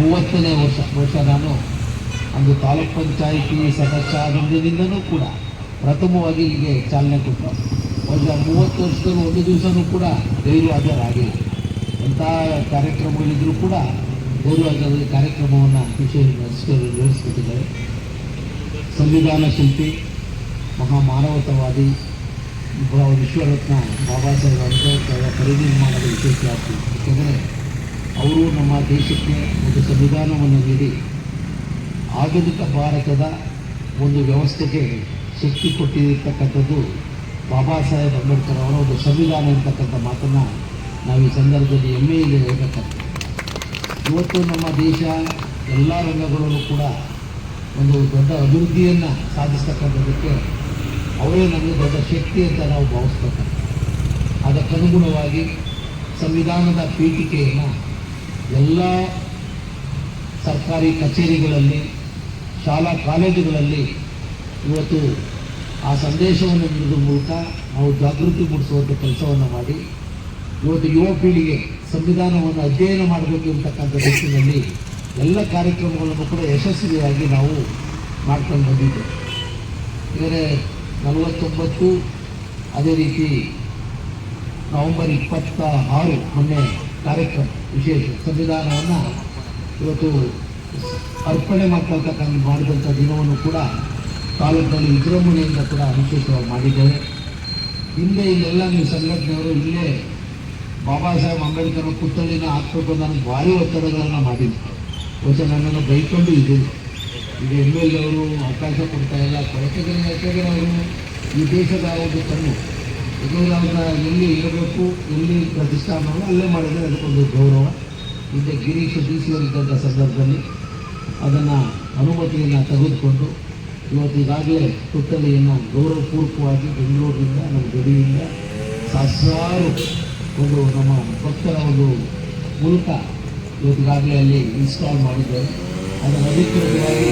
ಮೂವತ್ತನೇ ವರ್ಷ ವರ್ಷ ನಾನು ಒಂದು ತಾಲೂಕ್ ಪಂಚಾಯಿತಿ ಸದಸ್ಯ ಆದಂದಿನಿಂದನೂ ಕೂಡ ಪ್ರಥಮವಾಗಿ ಇಲ್ಲಿಗೆ ಚಾಲನೆ ಕೊಟ್ಟರು. ವರ್ಷ ಮೂವತ್ತು ವರ್ಷದಲ್ಲಿ ಒಂದು ದಿವಸನೂ ಕೂಡ ಗೈರುಹಾಜರಾಗಿಲ್ಲ ಎಂಥ ಕಾರ್ಯಕ್ರಮಗಳಿದ್ರೂ ಕೂಡ ಗೈರುಹಾಜರಾಗಿ ಕಾರ್ಯಕ್ರಮವನ್ನು ವಿಶೇಷ ನಡೆಸಿಕೊಟ್ಟಿದ್ದಾರೆ ಸಂವಿಧಾನ ಶಿಲ್ಪಿ, ಮಹಾಮಾನವತವಾದಿ ವಿಶ್ವರತ್ನ ಬಾಬಾ ಸಾಹೇಬ್ ಅಂಬೇಡ್ಕರ್ ಪರಿನಿರ್ಮಾಣದ ವಿಶೇಷ ಯಾಕೆಂದರೆ ಅವರು ನಮ್ಮ ದೇಶಕ್ಕೆ ಒಂದು ಸಂವಿಧಾನವನ್ನು ನೀಡಿ ಆಧುನಿಕ ಭಾರತದ ಒಂದು ವ್ಯವಸ್ಥೆಗೆ ಶಕ್ತಿ ಕೊಟ್ಟಿರ್ತಕ್ಕಂಥದ್ದು ಬಾಬಾ ಸಾಹೇಬ್ ಅಂಬೇಡ್ಕರ್ ಅವರ ಒಂದು ಸಂವಿಧಾನ ಇರ್ತಕ್ಕಂಥ ಮಾತನ್ನು ನಾವು ಈ ಸಂದರ್ಭದಲ್ಲಿ ಹೆಮ್ಮೆಯಿಂದ ಹೇಳಬೇಕಾಗ್ತದೆ ಇವತ್ತು ನಮ್ಮ ದೇಶ ಎಲ್ಲ ರಂಗಗಳಲ್ಲೂ ಕೂಡ ಒಂದು ದೊಡ್ಡ ಅಭಿವೃದ್ಧಿಯನ್ನು ಸಾಧಿಸ್ತಕ್ಕಂಥದ್ದಕ್ಕೆ ಅವರೇ ನಮಗೆ ದೊಡ್ಡ ಶಕ್ತಿ ಅಂತ ನಾವು ಭಾವಿಸ್ತಕ್ಕಂಥ ಅದಕ್ಕನುಗುಣವಾಗಿ ಸಂವಿಧಾನದ ಪೀಠಿಕೆಯನ್ನು ಎಲ್ಲ ಸರ್ಕಾರಿ ಕಚೇರಿಗಳಲ್ಲಿ, ಶಾಲಾ ಕಾಲೇಜುಗಳಲ್ಲಿ ಇವತ್ತು ಆ ಸಂದೇಶವನ್ನು ನೀಡುವ ಮೂಲಕ ನಾವು ಜಾಗೃತಿ ಮೂಡಿಸುವಂಥ ಕೆಲಸವನ್ನು ಮಾಡಿ, ಇವತ್ತು ಯುವ ಪೀಳಿಗೆ ಸಂವಿಧಾನವನ್ನು ಅಧ್ಯಯನ ಮಾಡಬೇಕು ಅಂತಕ್ಕಂಥ ದೃಷ್ಟಿನಲ್ಲಿ ಎಲ್ಲ ಕಾರ್ಯಕ್ರಮಗಳನ್ನು ಕೂಡ ಯಶಸ್ವಿಯಾಗಿ ನಾವು ಮಾಡ್ಕೊಂಡು ಬಂದಿದ್ದೇವೆ. ಬೇರೆ ನಲವತ್ತೊಂಬತ್ತು, ಅದೇ ರೀತಿ ನವೆಂಬರ್ ಇಪ್ಪತ್ತ ಆರು, ಮೊನ್ನೆ ಕಾರ್ಯಕ್ರಮ, ವಿಶೇಷ. ಸಂವಿಧಾನವನ್ನು ಇವತ್ತು ಅರ್ಪಣೆ ಮಾಡ್ಕೊಳ್ತಕ್ಕಂಥ ಮಾಡಿದಂಥ ದಿನವನ್ನು ಕೂಡ ತಾಲೂಕಿನಲ್ಲಿ ವಿಜೃಂಭಣೆಯಿಂದ ಕೂಡ ವಿಶೇಷವಾಗಿ ಮಾಡಿದ್ದೇವೆ. ಹಿಂದೆ ಇಲ್ಲೆಲ್ಲ ನೀವು ಸಂಘಟನೆಯವರು ಇಲ್ಲೇ ಬಾಬಾ ಸಾಹೇಬ್ ಅಂಬೇಡ್ಕರ್ ಪುತ್ಥಳಿನ ಹಾಕ್ಬೇಕು ನನಗೆ ಭಾರಿ ಒತ್ತಡಗಳನ್ನು ಮಾಡಿದ್ರು. ಬಹುಶಃ ನನ್ನನ್ನು ಬೈಕೊಂಡು ಇದ್ದೀನಿ. ಈಗ ಎಲ್ ಅವರು ಅವಕಾಶ ಕೊಡ್ತಾ ಇಲ್ಲ. ಯಾಕೆಂದರೆ ಯಾಕೆಂದರೆ ಅವರು? ಈ ದೇಶದ ಒಂದು ಕಣ್ಣು ಅವ್ರನ್ನ ಎಲ್ಲಿ ಇರಬೇಕು, ಎಲ್ಲಿ ಪ್ರತಿಷ್ಠಾಪನೆ ಅಲ್ಲೇ ಮಾಡಿದರೆ ಅದಕ್ಕೊಂದು ಗೌರವ. ಹಿಂದೆ ಗಿರೀಶ್ ಡಿ ಸಿ ಅವರಿದ್ದಂಥ ಸಂದರ್ಭದಲ್ಲಿ ಅದನ್ನು ಅನುಮತಿಯನ್ನು ತೆಗೆದುಕೊಂಡು ಇವತ್ತು ಈಗಾಗಲೇ ಪುತ್ತಳಿಯನ್ನು ಗೌರವಪೂರ್ವಕವಾಗಿ ಬೆಂಗಳೂರಿನಿಂದ, ನಮ್ಮ ಗಡಿಯಿಂದ ಸಹಸ್ರಾರು ಒಂದು ನಮ್ಮ ಭಕ್ತರ ಒಂದು ಮೂಲಕ ಇವತ್ತಿಗಾಗಲೇ ಅಲ್ಲಿ ಇನ್ಸ್ಟಾಲ್ ಮಾಡಿದ್ದೇವೆ ಅದನ್ನು ಅಧಿಕೃತವಾಗಿ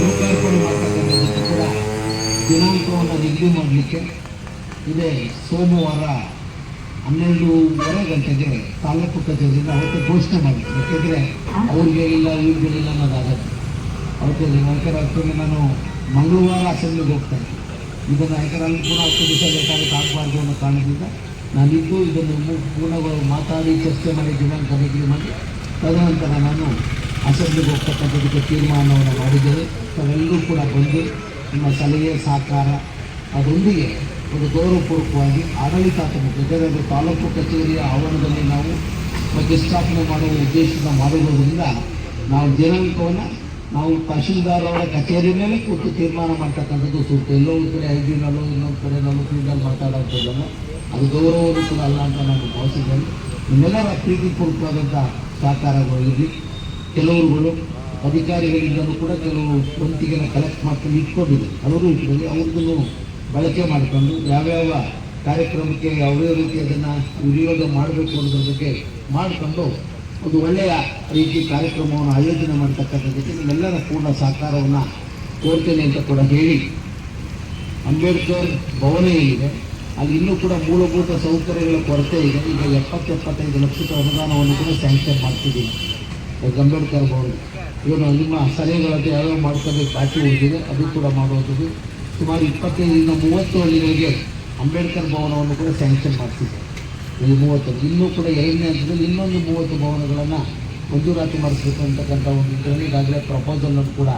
ಲೋಕಾರ್ಪಣೆ ಮಾಡ್ತಕ್ಕಂಥ ಕೂಡ ದಿನಾಂಕವನ್ನು ನಿಗದಿ ಮಾಡಲಿಕ್ಕೆ ಇದೇ ಸೋಮವಾರ ಹನ್ನೆರಡೂವರೆ ಗಂಟೆಗೆ ತಾಲೂಕು ಕಚೇರಿಯಿಂದ ಅವತ್ತು ಘೋಷಣೆ ಮಾಡಿದ್ರು. ಯಾಕೆಂದರೆ ಅವ್ರಿಗೆ ಇಲ್ಲ, ಇವ್ರಿಗೆ ಇಲ್ಲ ಅನ್ನೋದಾಗತ್ತೆ ಅವತ್ತು ಯಾಕಂದ್ರೆ ಅಷ್ಟೊಂದು ನಾನು ಮಂಗಳವಾರ ಅಸೆಂಬ್ಲಿಗೆ ಹೋಗ್ತೇನೆ ಇದನ್ನು ಯಾಕಂದ್ರೆ ಕೂಡ ಹತ್ತು ದಿವಸ ಬೇಕಾಗುತ್ತೆ ಆಗಬಾರ್ದು ಅನ್ನೋ ಕಾರಣದಿಂದ ನಾನಿದ್ದು ಇದನ್ನು ಪೂರ್ಣಗಳು ಮಾತಾಡಿ ಚರ್ಚೆ ಮಾಡಿ ದಿನಾಂಕ ನಿಗದಿ ಮಾಡಿ ತದನಂತರ ನಾನು ಅಸೆಂಬ್ಲಿಗೆ ಹೋಗ್ತಕ್ಕಂಥದ್ದಕ್ಕೆ ತೀರ್ಮಾನವನ್ನು ಮಾಡಿದ್ದೇವೆ ತಾವೆಲ್ಲರೂ ಕೂಡ ಬಂದು ನಿಮ್ಮ ಸಲಹೆ, ಸಹಕಾರ ಅದರೊಂದಿಗೆ ಒಂದು ಗೌರವಪೂರ್ವಕವಾಗಿ ಆಡಳಿತಾತ್ಮಕ ಯಾಕಂದರೆ ತಾಲೂಕು ಕಚೇರಿಯ ಆವರಣದಲ್ಲಿ ನಾವು ಪ್ರತಿಷ್ಠಾಪನೆ ಮಾಡುವ ಉದ್ದೇಶದ ಮಾಡಿರುವುದರಿಂದ ನಾವು ದಿನಾಂಕವನ್ನು ನಾವು ತಹಶೀಲ್ದಾರ್ ಅವರ ಕಚೇರಿ ಮೇಲೆ ಕೂತು ತೀರ್ಮಾನ ಮಾಡ್ತಕ್ಕಂಥದ್ದು ಸೂಕ್ತ. ಎಲ್ಲೋ ಒಂದು ಕಡೆ ಐದಿನಲ್ಲೋ ಇನ್ನೊಂದು ಕಡೆ ಫೀಲ್ಡಲ್ಲಿ ಮಾತಾಡೋಂಥದ್ದಲ್ಲ ಅದು ಗೌರವವೂ ಕೂಡ ಅಲ್ಲ ಅಂತ ನಾನು ಭಾವಿಸಿದ್ದೇನೆ ನಿಮ್ಮೆಲ್ಲರ ಪ್ರೀತಿಪೂರ್ವಕವಾದಂಥ ಸಹಕಾರಗಳು ಇರಲಿ ಕೆಲವರುಗಳು, ಅಧಿಕಾರಿಗಳಿಂದಲೂ ಕೂಡ ಕೆಲವು ಸ್ವಂತಿಗೆಲ್ಲ ಕಲೆಕ್ಟ್ ಮಾಡ್ಕೊಂಡು ಇಟ್ಕೊಂಡಿದೆ ಅವರು ಇಟ್ಕೊಂಡು ಅವ್ರದ್ದನ್ನು ಬಳಕೆ ಮಾಡಿಕೊಂಡು ಯಾವ್ಯಾವ ಕಾರ್ಯಕ್ರಮಕ್ಕೆ ಯಾವುದೇ ರೀತಿ ಅದನ್ನು ವಿನಿಯೋಗ ಮಾಡಬೇಕು ಅನ್ನೋದ್ರ ಬಗ್ಗೆ ಮಾಡಿಕೊಂಡು ಒಂದು ಒಳ್ಳೆಯ ರೀತಿ ಕಾರ್ಯಕ್ರಮವನ್ನು ಆಯೋಜನೆ ಮಾಡ್ತಕ್ಕಂಥದ್ದಕ್ಕೆ ನಿಮ್ಮೆಲ್ಲರ ಪೂರ್ಣ ಸಹಕಾರವನ್ನು ಕೋರ್ತೇನೆ ಅಂತ ಕೂಡ ಹೇಳಿ ಅಂಬೇಡ್ಕರ್ ಭವನ ಏನಿದೆ, ಅಲ್ಲಿ ಇನ್ನೂ ಕೂಡ ಮೂಲಭೂತ ಸೌಕರ್ಯಗಳ ಕೊರತೆ ಇದೆ. ಈಗ ಎಪ್ಪತ್ತು ಎಪ್ಪತ್ತೈದು ಲಕ್ಷದ ಅನುದಾನವನ್ನು ಕೂಡ ಸ್ಯಾಂಕ್ಷನ್ ಮಾಡ್ತಿದ್ದೀನಿ ಈಗ ಅಂಬೇಡ್ಕರ್ ಭವನ. ಇವನು ನಿಮ್ಮ ಸಲಹೆಗಳಂತೆ ಯಾವ್ಯಾವ ಮಾಡ್ಕೋಬೇಕು ಬಾಕಿ ಉಳಿದಿದೆ, ಅದು ಕೂಡ ಮಾಡುವಂಥದ್ದು ಸುಮಾರು ಇಪ್ಪತ್ತೈದರಿಂದ ಮೂವತ್ತು ಹಳ್ಳಿಗಳಿಗೆ ಅಂಬೇಡ್ಕರ್ ಭವನವನ್ನು ಕೂಡ ಸ್ಯಾಂಕ್ಷನ್ ಮಾಡ್ತಿದ್ದೆ ಇದು ಮೂವತ್ತು, ಇನ್ನೂ ಕೂಡ ಎರಡನೇ ಹಂತದಲ್ಲಿ ಇನ್ನೊಂದು ಮೂವತ್ತು ಭವನಗಳನ್ನು ಮಂಜೂರಾತಿ ಮಾಡಿಸ್ಬೇಕು ಅಂತಕ್ಕಂಥ ಒಂದು ಈಗಾಗಲೇ ಪ್ರಪೋಸಲನ್ನು ಕೂಡ